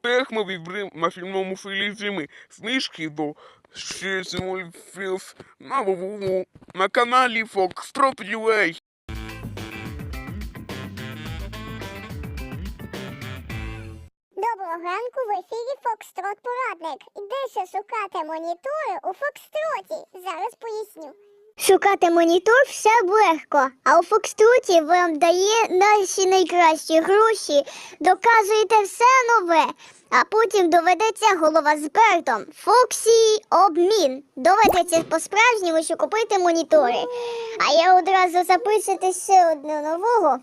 Технові на фільмовому філізмі знижки до 6 філс на ВВУ на каналі Фокстрот UA. Доброго ранку в ефірі Фокстрот Порадник. Де ще шукати монітори у Фокстроті? Зараз поясню. Шукати монітор все легко, а у Фокструті вам дає наші найкращі гроші, доказуєте все нове, а потім доведеться голова з Бертом. Фоксі обмін. Доведеться по-справжньому, що купити монітори. А я одразу записати ще одну нового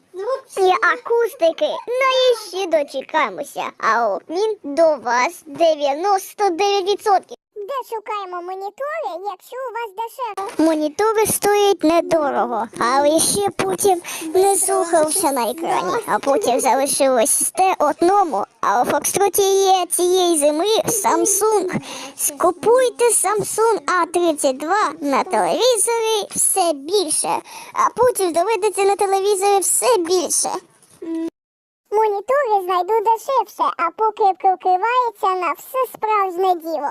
і акустики. Ну і ще дочекаємося. А обмін до вас 99%. Де шукаємо монітори, якщо у вас дешево? Монітори стоять недорого, але ще потім не слухався на екрані, а потім залишилось те одному. А у Фокстроті є цієї зими Samsung. Скупуйте Samsung A32 на телевізорі все більше, а потім доведеться на телевізорі все більше. Монітори знайду дешевше, а покріпки вкривається на все справжнє діло.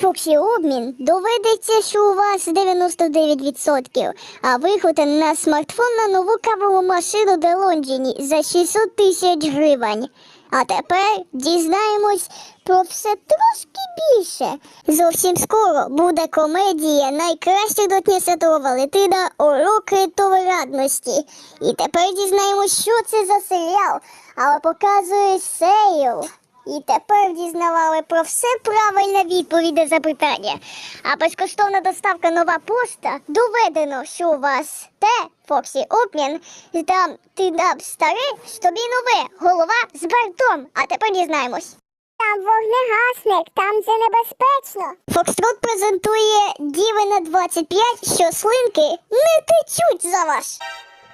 Фоксі обмін доведеться, що у вас 99%, а виходите на смартфон на нову кавову машину Делонджіні за 600 тисяч гривень. А тепер дізнаємось про все трошки більше. Зовсім скоро буде комедія Найкраща дотня Святого Валентина Уроки толерантності. І тепер дізнаємось, що це за серіал, але показує серію і тепер дізнавали про все правильне відповіді за питання. А безкоштовна доставка нова пошта доведено, що у вас те, Фоксі обмін, там ти дав старий що тобі нове, голова з бортом. А тепер дізнаємось. Там вогнегасник, там це небезпечно. Фокстрот презентує Діви на 25, що слинки не течуть за вас.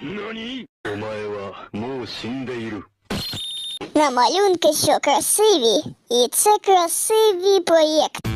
Нані? Омає ва моу сіндеїру. На малюнки, що красиві, і це красиві проєкт.